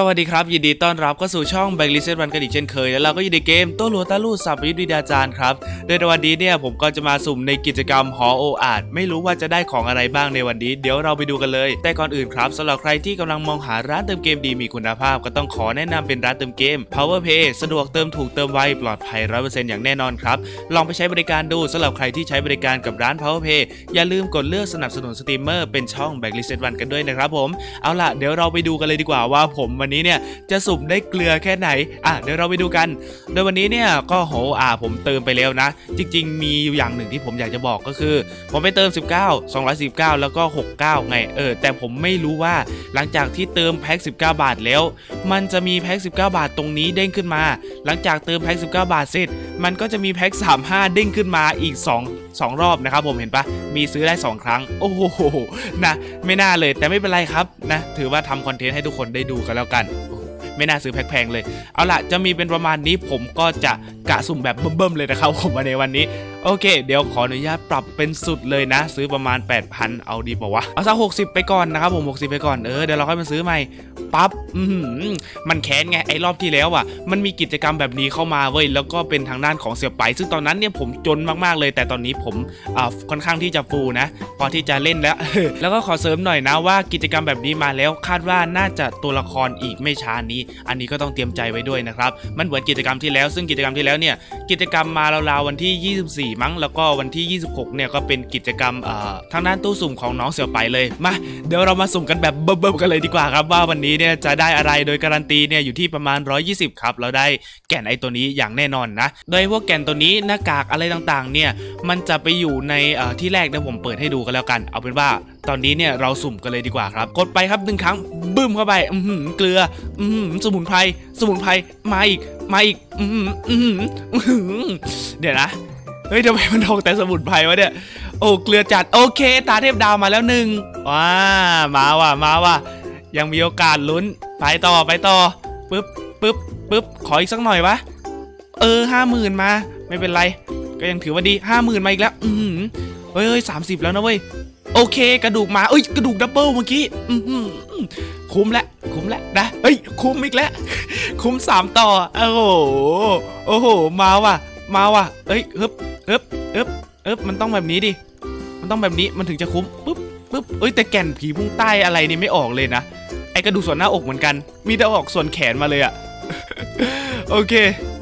สวัสดีครับ ยินดีต้อนรับเข้าสู่ช่องแบงค์ลิเซตวันกันอีกเช่นเคย แล้วเราก็อยู่ในเกมโตโลตาลูสับวิทยาจารย์ครับ โดยในวันนี้เนี่ยผมก็จะมาสุ่มในกิจกรรมหอโออาดไม่รู้ว่าจะได้ของอะไรบ้างในวันนี้ เดี๋ยวเราไปดูกันเลย แต่ก่อนอื่นครับสำหรับใครที่กำลังมองหาร้านเติมเกมดีมีคุณภาพ ก็ต้องขอแนะนำเป็นร้านเติมเกม Power Pay สะดวกเติมถูกเติมไวปลอดภัย100%อย่างแน่นอนครับลองไปใช้บริการดูสำหรับใครที่ใช้บริการกับร้าน Power Pay อย่าลืมกดเลือกสนับสนุนสตรีมเมอร์เป็นช่องแบงค์ลิเซตวันกันด้วยนะครับผมเอาล่ะเดี๋ยวเราไปดูกันเลยดีกว่าว่าผมวันนี้เนี่ยจะสุ่มได้เกลือแค่ไหนอะเดี๋ยวเราไปดูกัน โดยวันนี้เนี่ยก็โหอ่าผมเติมไปแล้วนะ จริง ๆ มีอยู่อย่างหนึ่งที่ผมอยากจะบอกก็คือ ผมไปเติม 19 219 แล้วก็ 69 ไงเออแต่ผมไม่รู้ว่าหลังจากที่เติมแพ็ค19 บาทแล้ว มันจะมีแพ็ค19 บาทตรงนี้เด้งขึ้นมา หลังจากเติมแพ็ค19 บาทเสร็จ มันก็จะมีแพ็ค35 เด้งขึ้นมาอีก 2 2 รอบนะครับผมเห็นปะมีซื้อได้ 2 ครั้ง โอ้โหนะไม่น่าเลยแต่ไม่เป็นไรครับนะถือว่าทำคอนเทนต์ให้ทุกคนได้ดูกันแล้วกันไม่น่าซื้อแพงๆเลย เอาล่ะ จะมีเป็นประมาณนี้ผมก็จะกะสุ่มแบบเบิ่มๆเลยนะครับผมในวันนี้โอเค เดี๋ยวขออนุญาตปรับเป็นสุดเลยนะ ซื้อประมาณ 8,000 เอาดีป่าวะ เอาสัก60 ไปก่อนนะครับผม 60 ไปก่อน เออ เดี๋ยวเราค่อยมาซื้อใหม่ปั๊บอือหือมันแค้นไง ไอ้รอบที่แล้วอะ มันมีกิจกรรมแบบนี้เข้ามาเว้ย แล้วก็เป็นทางด้านของเสียไป ซึ่งตอนนั้นเนี่ยผมจนมากๆเลย แต่ตอนนี้ผมอ่าค่อนข้างที่จะฟูนะ พอที่จะเล่นแล้ว แล้วก็ขอเสริมหน่อยนะว่ากิจกรรมแบบนี้มาแล้วคาดว่าน่าจะตัวละครอีกไม่ช้านี้ อันนี้ก็ต้องเตรียมใจไว้ด้วยนะครับ มันเหมือนกิจกรรมที่แล้ว ซึ่งกิจกรรมที่แล้วเนี่ย กิจกรรมมาราวๆวันที่ 24 มั้ง แล้วก็วันที่ 26 เนี่ยก็เป็นกิจกรรมเอ่อทางด้านตู้สุ่มของน้องเสี่ยวไปเลย มา เดี๋ยวเรามาสุ่มกันแบบเบิ่มๆกันเลยดีกว่าครับว่าวันนี้เนี่ยจะได้อะไรโดยการันตีเนี่ยอยู่ที่ประมาณ 120 ครับ เราได้แก่นไอตัวนี้อย่างแน่นอนนะ โดยพวกแก่นตัวนี้หน้ากากอะไรต่างๆ เนี่ยมันจะไปอยู่ในที่แรกเดี๋ยวผมเปิดให้ดูกันแล้วกัน เอาเป็นว่า ตอนนี้เนี่ยเราสุ่มกันเลยดีกว่าครับ กดไปครับหนึ่งครั้งบึ้มเข้าไปอือหือเกลืออือหือสมุนไพรสมุนไพรมาอีกมาอีกอือหืออือหืออื้อหือเดี๋ยวนะเฮ้ยทำไมมันออกแต่สมุนไพรวะเนี่ยโอ้เกลือจัดโอเค ตาเทพดาวมาแล้วหนึ่งว้ามาว่ะมาว่ะยังมีโอกาสลุ้นไปต่อไปต่อปึ๊บปึ๊บปึ๊บขออีกสักหน่อยวะเออห้าหมื่นมา ไม่เป็นไร ก็ยังถือว่าดีห้าหมื่นมาอีกแล้ว อือหือเฮ้ยเฮ้ยสามสิบแล้วนะเว้ย โอเค กระดูกมาเอ้ยกระดูกดับเบิลเมื่อกี้คุ้มแล้วคุ้มแล้วนะเฮ้ยคุ้มอีกแล้ว คุ้มสามต่อ โอ้โหโอ้โห มาว่ะ มาว่ะ เอ้ยฮึบฮึบฮึบฮึบมันต้องแบบนี้ดิ มันต้องแบบนี้มันถึงจะคุ้มปึ๊บปึ๊บเอ้ยแต่แก่นผีพุ่งใต้อะไรนี่ไม่ออกเลยนะไอกระดูกส่วนหน้าอกเหมือนกัน มีแต่ออกส่วนแขนมาเลยอะโอเค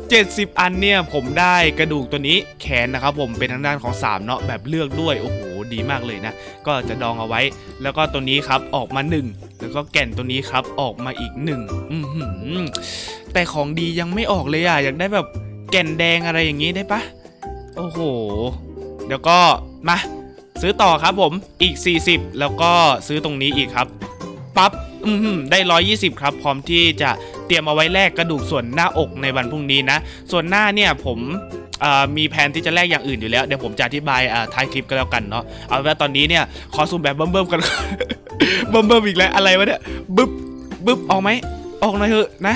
70 อันเนี่ยผมได้กระดูกตัวนี้แขนนะครับผมเป็นทางด้านของ3เนาะแบบเลือกด้วยโอ้โห ดีมากเลยนะ ก็จะดองเอาไว้ แล้วก็ตัวนี้ครับออกมา 1 แล้วก็แก่นตัวนี้ครับออกมาอีก1อือหือแต่ของดียังไม่ออกเลยอะอยากได้แบบแก่นแดงอะไรอย่างนี้ได้ปะโอ้โห เดี๋ยวก็มาซื้อต่อครับผมอีก 40 แล้วก็ซื้อตรงนี้อีกครับปั๊บอือหือได้ 120 ครับ พร้อมที่จะเตรียมเอาไว้แลกกระดูกส่วนหน้าอกในวันพรุ่งนี้นะ ส่วนหน้าเนี่ยผม มีแผนที่จะแลกอย่างอื่นอยู่แล้ว เดี๋ยวผมจะอธิบายท้ายคลิปก็แล้วกันเนาะเอาว่าตอนนี้เนี่ยขอซูมแบบเบิ่มๆกันเบิ่มๆอีกแล้วอะไรวะเนี่ยบึ๊บบึ๊บออกไหมออกหน่อยเถอะนะ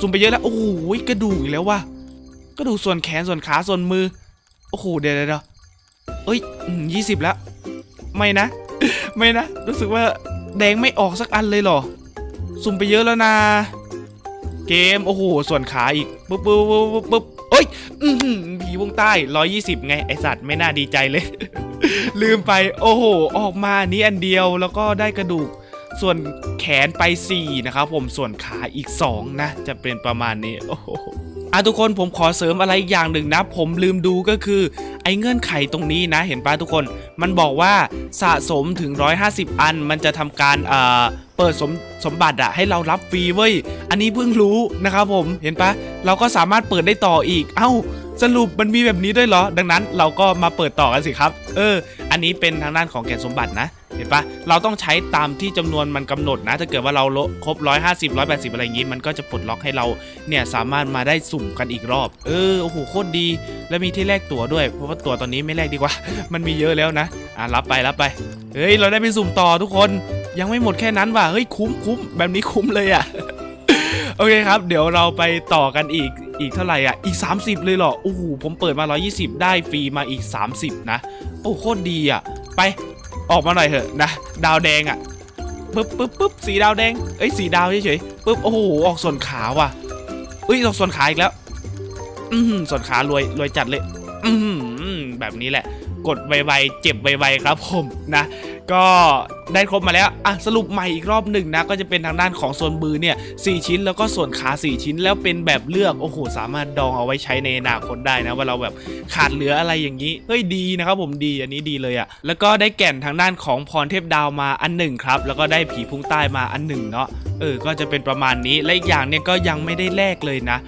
ซูมไปเยอะแล้วโอ้โหกระดูกอีกแล้วว่ะกระดูกส่วนแขนส่วนขาส่วนมือโอ้โหเดี๋ยวเดี๋ยวเอ้ยยี่สิบแล้ว ไม่นะ ไม่นะ รู้สึกว่าแดงไม่ออกสักอันเลยหรอ สุ่มไปเยอะแล้วนะ เกม โอ้โห ส่วนขาอีกปึ๊บปึ๊บปึ๊บปึ๊บ ปึ๊บเอ้ร้อหือผีวงใต้ 120 ไง ไอสัตว์ไม่น่าดีใจเลย ลืมไป โอ้โห ออกมานี้อันเดียวแล้วก็ได้กระดูก ส่วนแขนไป 4 นะครับผม ส่วนขาอีก 2 นะ จะเป็นประมาณนี้ โอ้โหอะทุกคนผมขอเสริมอะไรอีกอย่างหนึ่งนะ ผมลืมดูก็คือ ไอ้เงื่อนไขตรงนี้นะ เห็นป่ะทุกคน มันบอกว่าสะสมถึง 150 อัน มันจะทำการเอ่อ เปิดสมสมบัติอะให้เรารับฟรีเว้ย อันนี้เพิ่งรู้นะครับผม เห็นปะเราก็สามารถเปิดได้ต่ออีก เอ้า สรุปมันมีแบบนี้ด้วยเหรอ ดังนั้นเราก็มาเปิดต่อกันสิครับ เออ อันนี้เป็นทางด้านของแก่นสมบัตินะ เห็นปะเราต้องใช้ตามที่จำนวนมันกำหนดนะ ถ้าเกิดว่าเราครบ150 180อะไรอย่างงี้ มันก็จะปลดล็อกให้เราเนี่ยสามารถมาได้สุ่มกันอีกรอบ เออ โอ้โห โคตรดี แล้วมีที่แลกตั๋วด้วย เพราะว่าตั๋วตอนนี้ไม่แลกดีกว่า มันมีเยอะแล้วนะ อะ รับไป รับไป เฮ้ย เราได้ไปสุ่มต่อทุกคน ยังไม่หมดแค่นั้นว่ะเฮ้ยคุ้มคุ้มแบบนี้คุ้มเลยอะโอเคครับ เดี๋ยวเราไปต่อกันอีกอีกเท่าไหร่อะอีก 30 เลยเหรอโอ้โหผมเปิดมา 120 ได้ฟรีมาอีก 30 นะ โอ้โคตรดีอะ ไปออกมาหน่อยเถอะนะ ดาวแดงอะปึ๊บปึ๊บปึ๊บสีดาวแดงเอ้ยสีดาวเฉยๆปึ๊บโอ้โหออกส่วนขาว่ะเอ้ยออกส่วนขาอีกแล้ว อืมส่วนขารวยรวยจัดเลย อืมแบบนี้แหละ กดไวๆเจ็บไวๆครับผมนะ ก็ ได้ครบมาแล้วอะสรุปใหม่อีกรอบหนึ่งนะก็จะเป็นทางด้านของส่วนมือเนี่ยสชิ้นแล้วก็ส่วนขา 4 ชิ้นแล้วเป็นแบบเลือกโอ้โหสามารถดองเอาไว้ใช้ในอนาคตได้นะว่าเราแบบขาดเหลืออะไรอย่างนี้เฮ้ยดีนะครับผมดีอันนี้ดีเลยอะ่ะแล้วก็ได้แก่นทางด้านของพรเทพดาวมาอันหนึ่งครับแล้วก็ได้ผีพุ่งใต้มาอันหนึ่งเนาะเออก็จะเป็นประมาณนี้และอีกอย่างเนี่ยก็ยังไม่ได้แลกเลยนะ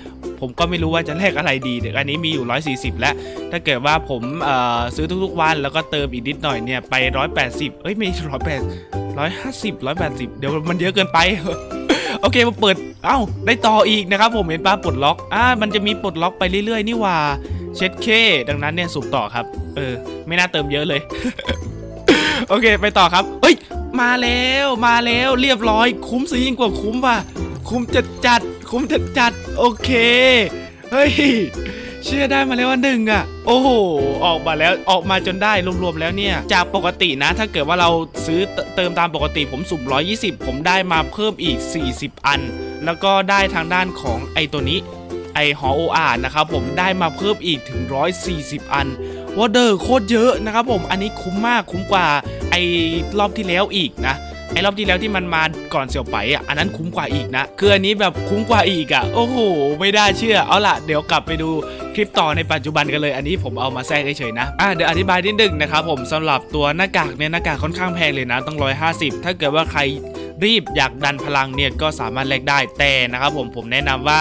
ผมก็ไม่รู้ว่าจะแลกอะไรดีเดี๋ยวอันนี้มีอยู่ 140 แล้ว ถ้าเกิดว่าผมเอ่อซื้อทุกๆวันแล้วก็เติมอีกนิดหน่อยเนี่ยไป 180 เอ้ยไม่ร้อยห้าสิบร้อยแปดสิบเดี๋ยวมันเยอะเกินไป โอเคมาเปิด เอ้า ได้ต่ออีกนะครับ ผมเห็นป้าปลดล็อก อ่า มันจะมีปลดล็อกไปเรื่อยๆ นี่ว่า เช็ดเค ดังนั้นเนี่ยสุ่มต่อครับ เออ ไม่น่าเติมเยอะเลย โอเค ไปต่อครับ เฮ้ย มาแล้ว มาแล้ว เรียบร้อย คุ้มซะยิ่งกว่าคุ้มว่ะ คุ้มจัดจัด คุ้มจัดจัด โอเค เฮ้ย เชื่อได้มาแล้วว่าหนึ่งอะ โอ้โห ออกมาแล้วออกมาจนได้รวมๆแล้วเนี่ย จากปกตินะ ถ้าเกิดว่าเราซื้อเติมตามปกติผมสุ่ม 120 ผมได้มาเพิ่มอีก 40 อัน แล้วก็ได้ทางด้านของไอตัวนี้ไอหอโออาร์นะครับผมได้มาเพิ่มอีกถึง 140 อันวอเดอร์โคตรเยอะนะครับผมอันนี้คุ้มมากคุ้มกว่าไอรอบที่แล้วอีกนะไอรอบที่แล้วที่มันมาก่อนเสี่ยวไปอะอันนั้นคุ้มกว่าอีกนะคืออันนี้แบบคุ้มกว่าอีกอะโอ้โห ไม่ได้เชื่อเอาล่ะ เดี๋ยวกลับไปดู คลิปต่อในปัจจุบันกันเลย อันนี้ผมเอามาแทรกเฉยๆนะอะเดี๋ยวอธิบายนิดนึงนะครับผมสำหรับตัวหน้ากากเนี่ยหน้ากากค่อนข้างแพงเลยนะต้อง 150 ถ้าเกิดว่าใครรีบอยากดันพลังเนี่ยก็สามารถแลกได้แต่นะครับผมผมแนะนำว่า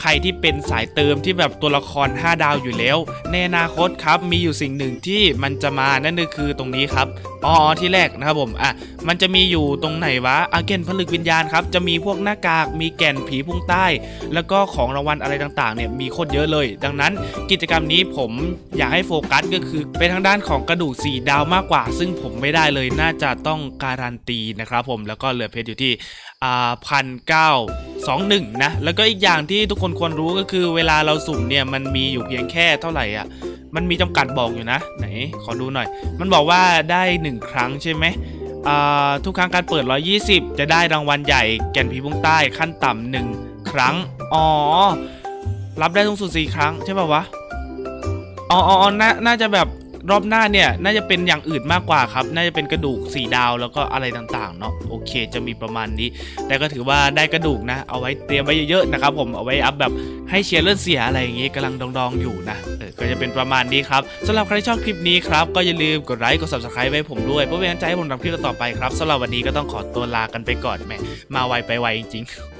ใครที่เป็นสายเติมที่แบบตัวละคร 5 ดาวอยู่แล้ว ในอนาคตครับมีอยู่สิ่งหนึ่งที่มันจะมานั่นก็คือตรงนี้ครับอ๋อที่แรกนะครับผมอะมันจะมีอยู่ตรงไหนวะอาเกนผลึกวิญญาณครับจะมีพวกหน้ากากมีแก่นผีพุ่งใต้ แล้วก็ของรางวัลอะไรต่างๆเนี่ยมีโคตรเยอะเลย ดังนั้นกิจกรรมนี้ผมอยากให้โฟกัสก็คือเป็นทางด้านของกระดูกสีดาวมากกว่า ซึ่งผมไม่ได้เลยน่าจะต้องการันตีนะครับผมแล้วก็เหลือเพชรอยู่ที่อ่าพันเก้าสองหนึ่งนะแล้วก็อีกอย่างที่ทุกคนควรรู้ก็คือเวลาเราสุ่มเนี่ยมันมีอยู่เพียงแค่เท่าไหร่อะมันมีจำกัดบอกอยู่นะ ไหนขอดูหน่อย มันบอกว่าได้ 1 ครั้งใช่ไหมอ่าทุกครั้งการเปิด 120 จะได้รางวัลใหญ่แก่นผีพุ่งใต้ขั้นต่ำหนึ่งครั้ง อ๋อ รับได้สูงสุด 4 ครั้งใช่ป่าวะ อ๋ออ๋ออ๋อน่าน่าจะแบบ รอบหน้าเนี่ยน่าจะเป็นอย่างอื่นมากกว่าครับ น่าจะเป็นกระดูกสีดาวแล้วก็อะไรต่างๆเนาะโอเคจะมีประมาณนี้ แต่ก็ถือว่าได้กระดูกนะ เอาไว้เตรียมไว้เยอะๆนะครับผมเอาไว้อัพแบบให้เชียร์เลือดเสียอะไรอย่างงี้กำลังดองๆอยู่นะเออก็จะเป็นประมาณนี้ครับสำหรับใครชอบคลิปนี้ครับก็อย่าลืมกดไลค์กด subscribe ไว้ผมด้วยเพื่อเป็นกำลังใจให้ผมทำคลิปต่อไปครับสำหรับวันนี้ก็ต้องขอตัวลากันไปก่อนแหมมาไวไปไวจริงๆ